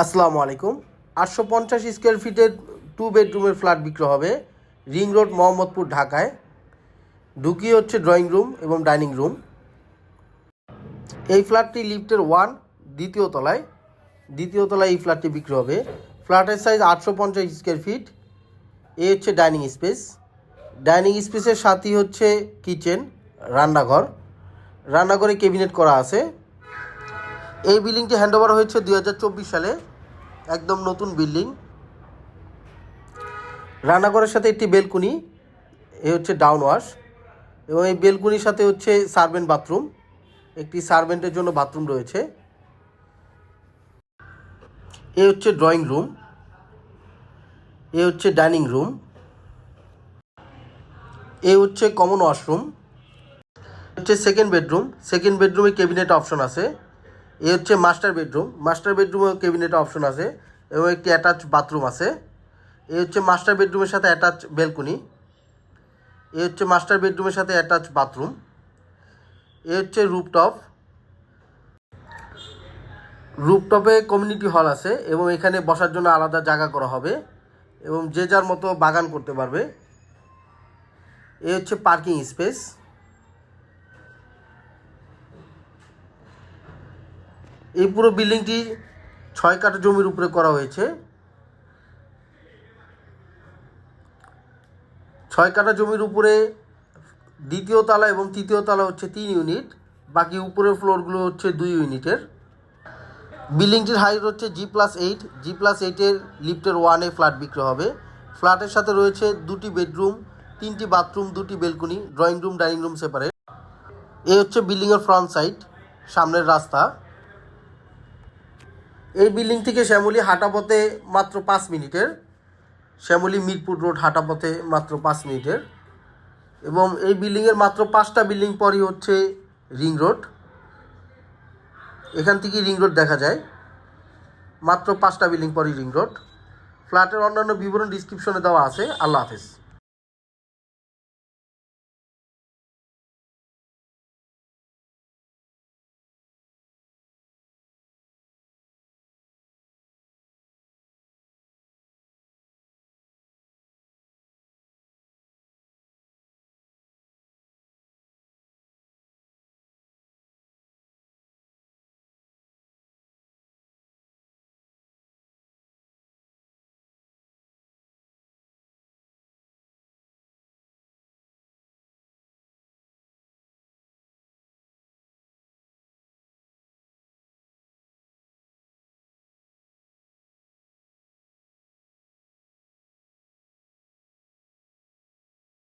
আসসালামু আলাইকুম। আটশো পঞ্চাশ স্কোয়ার ফিটের টু বেডরুমের ফ্ল্যাট বিক্রি হবে রিং রোড, মোহাম্মদপুর, ঢাকায়। ঢুকিয়ে হচ্ছে ড্রয়িং রুম এবং ডাইনিং রুম এই ফ্ল্যাটটি লিফটের ওয়ান দ্বিতীয় তলায়। দ্বিতীয় তলায় এই ফ্ল্যাটটি বিক্রি হবে। ফ্ল্যাটের সাইজ আটশো পঞ্চাশ স্কোয়ার ফিট এ হচ্ছে ডাইনিং স্পেস ডাইনিং স্পেসের সাথেই হচ্ছে কিচেন রান্নাঘর। রান্নাঘরে ক্যাবিনেট করা আছে। এই বিল্ডিংটি হ্যান্ডওভার হয়েছে দু হাজার চব্বিশ সালে। একদম নতুন বিল্ডিং। রান্নাঘরের সাথে একটি বেলকুনি, এ হচ্ছে ডাউন ওয়াশ এবং এই বেলকুনির সাথে হচ্ছে সার্ভেন্ট বাথরুম একটি সার্ভেন্টের জন্য বাথরুম রয়েছে। এ হচ্ছে ড্রয়িং রুম এ হচ্ছে ডাইনিং রুম এ হচ্ছে কমন ওয়াশরুম হচ্ছে সেকেন্ড বেডরুম সেকেন্ড বেডরুমে ক্যাবিনেট অপশন আছে। এ হচ্ছে মাস্টার বেডরুম মাস্টার বেডরুমে ক্যাবিনেট অপশন আছে এবং একটি অ্যাটাচ বাথরুম আছে। এ হচ্ছে মাস্টার বেডরুমের সাথে অ্যাটাচ বেলকুনি এ হচ্ছে মাস্টার বেডরুমের সাথে অ্যাটাচ বাথরুম এ হচ্ছে রুপটপ রুপটপে কমিউনিটি হল আছে এবং এখানে বসার জন্য আলাদা জায়গা করা হবে এবং যে যার মতো বাগান করতে পারবে। এ হচ্ছে পার্কিং স্পেস এই পুরো বিল্ডিংটি ছয় কাঠা জমির উপরে করা হয়েছে। ছয় কাঠা জমির উপরে দ্বিতীয় তলা এবং তৃতীয় তলা হচ্ছে তিন ইউনিট, বাকি উপরের ফ্লোরগুলো হচ্ছে দুই ইউনিটের। বিল্ডিংটির হাইট হচ্ছে G plus eight, G plus এইটের লিফটের ওয়ানে ফ্ল্যাট বিক্রি হবে। ফ্ল্যাটের সাথে রয়েছে দুটি বেডরুম, তিনটি বাথরুম, দুটি balcony, drawing room, dining room separate. এই হচ্ছে বিল্ডিংয়ের ফ্রন্ট সাইড, সামনের রাস্তা। এই বিল্ডিং থেকে শ্যামলি হাঁটা পথে মাত্র পাঁচ মিনিটের। শ্যামলি মিরপুর রোড হাঁটা পথে মাত্র পাঁচ মিনিটের। এবং এই বিল্ডিংয়ের মাত্র পাঁচটা বিল্ডিং পরই হচ্ছে রিং রোড। এখান থেকে রিং রোড দেখা যায়। মাত্র পাঁচটা বিল্ডিং পরই রিং রোড। ফ্ল্যাটের অন্যান্য বিবরণ ডিসক্রিপশনে দেওয়া আছে। আল্লাহ হাফেজ।